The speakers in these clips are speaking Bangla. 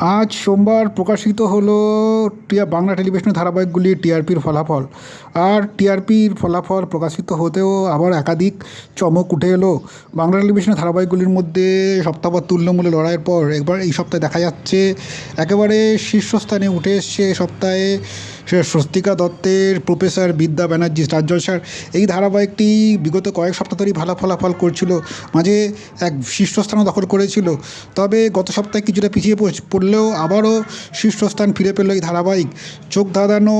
আজ সোমবার প্রকাশিত হলো টিয়া, বাংলা টেলিভিশনের ধারাবাহিকগুলি টিআরপির ফলাফল। আর টিআরপির ফলাফল প্রকাশিত হতেও আবার একাধিক চমক উঠে এলো। বাংলা টেলিভিশনের ধারাবাহিকগুলির মধ্যে সপ্তাহবার তুল্যমূল্য লড়াইয়ের পর একবার এই সপ্তাহে দেখা যাচ্ছে, একেবারে শীর্ষস্থানে উঠে এসছে সপ্তাহে সে স্বস্তিকা দত্তের প্রফেসর বিদ্যা ব্যানার্জি স্টার জলসার এই ধারাবাহিকটি বিগত কয়েক সপ্তাহ ধরেই ভালো ফলাফল করছিল, মাঝে এক শীর্ষস্থানও দখল করেছিল। তবে গত সপ্তাহে কিছুটা পিছিয়ে পড়- পড়লেও আবারও শীর্ষস্থান ফিরে পেল এই ধারাবাহিক। চোখ ধাঁধানো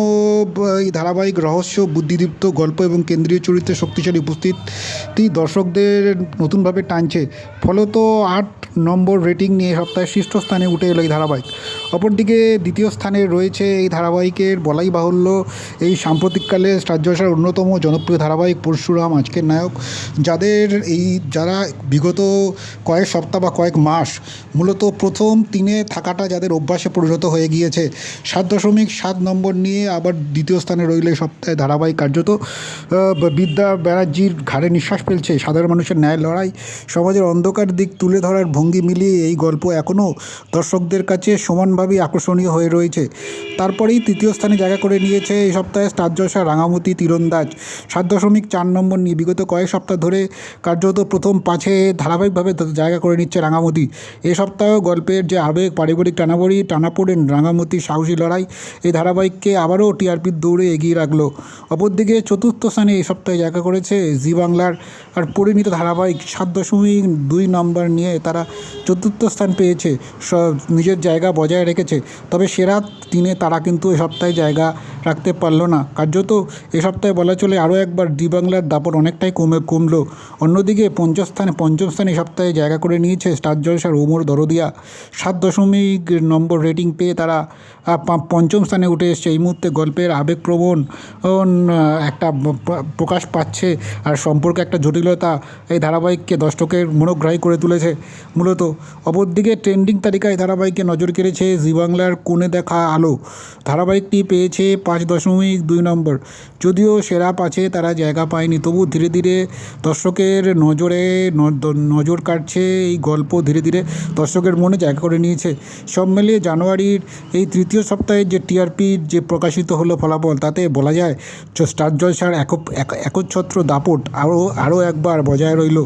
এই ধারাবাহিক রহস্য, বুদ্ধিদীপ্ত গল্প এবং কেন্দ্রীয় চরিত্রে শক্তিশালী উপস্থিতি দর্শকদের নতুনভাবে টানছে। ফলত আট নম্বর রেটিং নিয়ে সপ্তাহে শীর্ষস্থানে উঠে এলো এই ধারাবাহিক। অপরদিকে দ্বিতীয় স্থানে রয়েছে এই ধারাবাহিকের বলাই বাহুল্য। এই সাম্প্রতিককালে স্টার জলসার অন্যতম জনপ্রিয় ধারাবাহিক পরশুরাম, আজকের নায়ক। যাদের এই, যারা বিগত কয়েক সপ্তাহ বা কয়েক মাস মূলত প্রথম তিনে থাকাটা যাদের অভ্যাসে পরিণত হয়ে গিয়েছে, সাত দশমিক সাত নম্বর নিয়ে আবার দ্বিতীয় স্থানে রইল সপ্তাহে ধারাবাহিক কার্যত। বিদ্যা ব্যানার্জির ঘাড়ে নিঃশ্বাস ফেলছে সাধারণ মানুষের ন্যায় লড়াই। সমাজের অন্ধকার দিক তুলে ধরার ভঙ্গি মিলিয়ে এই গল্প এখনও দর্শকদের কাছে সমানভাবেই আকর্ষণীয় হয়ে রয়েছে। তারপরেই তৃতীয় স্থানে জায়গা করে নিয়েছে এই সপ্তাহে স্টার জলসা রাঙামতি, তীরন্দাজ। সাত দশমিক চার নম্বর নিয়ে বিগত কয়েক সপ্তাহ ধরে কার্যত প্রথম পাঁচে ধারাবাহিকভাবে জায়গা করে নিচ্ছে রাঙামতি। এ সপ্তাহ গল্পের যে আবেগ, পারিবারিক টানাবড়ি টানাপোড়েন রাঙামতির সাহসী লড়াই, এই ধারাবাহিককে আবারও টিআরপির দৌড়ে এগিয়ে রাখল। অপরদিকে চতুর্থ স্থানে এই সপ্তাহে জায়গা করেছে জি বাংলার আর পরিণীত ধারাবাহিক সাত দশমিক দুই নম্বর নিয়ে তারা চতুর্থ স্থান পেয়েছে। নিজের জায়গা বজায় রেখেছে। তবে সেরা তিনে তারা কিন্তু এ সপ্তাহে জায়গা জায়গা রাখতে পারল না। কার্যত এ সপ্তাহে বলা চলে আরও একবার ডি বাংলার দাপট অনেকটাই কমে, কমল। অন্যদিকে পঞ্চম স্থানে পঞ্চম স্থানে এই সপ্তাহে জায়গা করে নিয়েছে স্টার জলসার ওমর দরদিয়া। সাত দশমিক নম্বর রেটিং পেয়ে তারা পঞ্চম স্থানে উঠে এসছে। এই মুহূর্তে গল্পের আবেগপ্রবণ একটা প্রকাশ পাচ্ছে আর সম্পর্কে একটা জটিলতা এই ধারাবাহিককে দর্শকের মনোগ্রাহী করে তুলেছে। মূলত অপরদিকে ট্রেন্ডিং তালিকায় ধারাবাহিককে নজর কেড়েছে জি বাংলার কোণে দেখা আলো। ধারাবাহিকটি পেয়েছে পাঁচ দশমিক দুই নম্বর। যদিও সেরা পাঁচে তারা জায়গা পায়নি, তবু ধীরে ধীরে দর্শকের নজরে নজর কাটছে এই গল্প ধীরে ধীরে দর্শকের মনে জায়গা করে নিয়েছে। সব মিলিয়ে জানুয়ারির এই তৃতীয় সপ্তাহে যে টিআরপির যে প্রকাশিত হলো ফলাফল, তাতে বলা যায়, স্টার জলসার এক, একচ্ছত্র দাপট আরও আরও একবার বজায় রইল।